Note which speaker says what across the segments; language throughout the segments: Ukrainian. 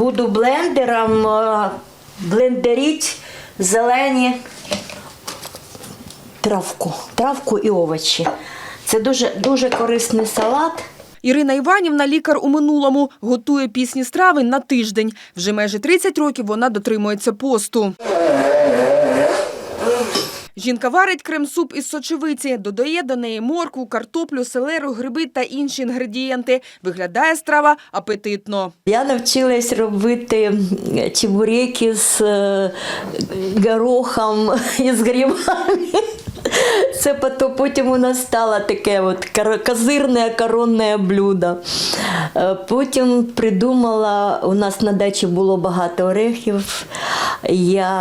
Speaker 1: буду блендером блендеріть зелені травку, травку і овочі. Це дуже, дуже корисний салат.
Speaker 2: Ірина Іванівна, лікар у минулому, готує пісні страви на тиждень. Вже майже 30 років вона дотримується посту. Жінка варить крем-суп із сочевиці, додає до неї моркву, картоплю, селеру, гриби та інші інгредієнти. Виглядає страва апетитно.
Speaker 1: Я навчилась робити чебуреки з е, горохом і з грибами. Це потім, у нас стало таке от козирне коронне блюдо. Е, Потім придумала, у нас на дачі було багато орехів. Я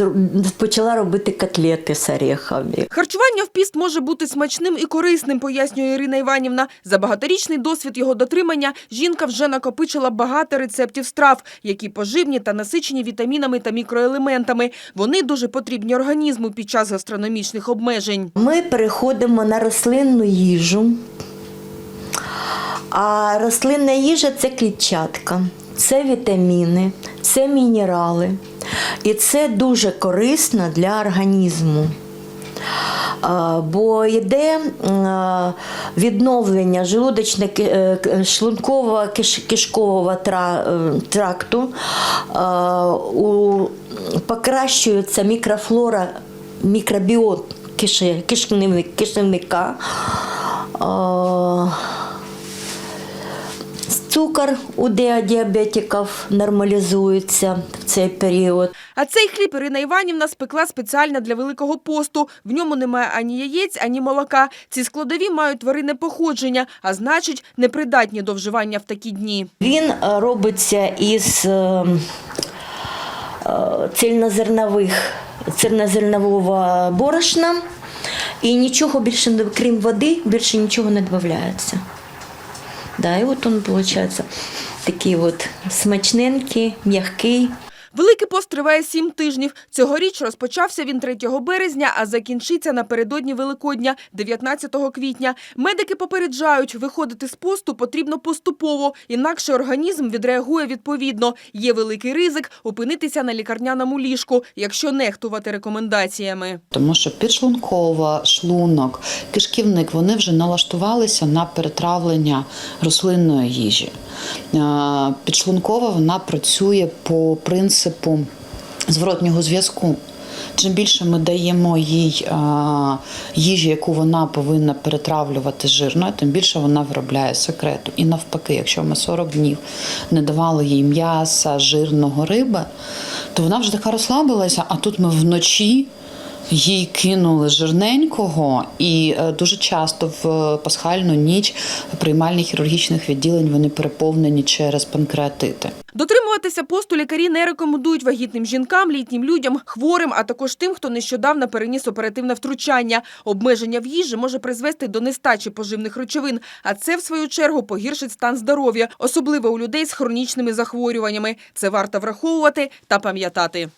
Speaker 1: е, почала робити котлети з орехами.
Speaker 2: Харчування в піст може бути смачним і корисним, пояснює Ірина Іванівна. За багаторічний досвід його дотримання жінка вже накопичила багато рецептів страв, які поживні та насичені вітамінами та мікроелементами. Вони дуже потрібні організму під час гастрономічних обмежень.
Speaker 1: Ми переходимо на рослинну їжу. А рослинна їжа це клітчатка, це вітаміни, це мінерали. І це дуже корисно для організму. Бо йде відновлення желудочно-шлунково-кишкового тракту, покращується мікрофлора, мікробіот киши- кишківник- кишківника. А, Цукор у ді- діабетиків нормалізується в цей період.
Speaker 2: А цей хліб Ірина Іванівна спекла спеціально для Великого посту. В ньому немає ані яєць, ані молока. Ці складові мають тваринне походження, а значить, непридатні до вживання в такі дні.
Speaker 1: Він е, робиться із е, е, цільнозернових, цільнозернового борошна. І нічого більше, крім води, більше нічого не додається. Да, і от він виходить такий от смачненький, м'який.
Speaker 2: Великий пост триває сім тижнів. Цьогоріч розпочався він 3 березня, а закінчиться напередодні Великодня, 19 квітня. Медики попереджають, виходити з посту потрібно поступово, інакше організм відреагує відповідно. Є великий ризик опинитися на лікарняному ліжку, якщо нехтувати рекомендаціями.
Speaker 3: Тому що підшлункова, шлунок, кишківник вони вже налаштувалися на перетравлення рослинної їжі. Е, Підшлункова вона працює по принципу зворотнього зв'язку. Чим більше ми даємо їй їжі, яку вона повинна перетравлювати жирною, тим більше вона виробляє секрету. І навпаки, якщо ми 40 днів не давали їй м'яса, жирного риби, то вона вже така розслабилася, а тут ми вночі їй кинули жирненького, і е, дуже часто в пасхальну ніч приймальні хірургічних відділень вони переповнені через панкреатити.
Speaker 2: Дотримуватися посту лікарі не рекомендують вагітним жінкам, літнім людям, хворим, а також тим, хто нещодавно переніс оперативне втручання. Обмеження в їжі може призвести до нестачі поживних речовин, а це, в свою чергу, погіршить стан здоров'я, особливо у людей з хронічними захворюваннями. Це варто враховувати та пам'ятати.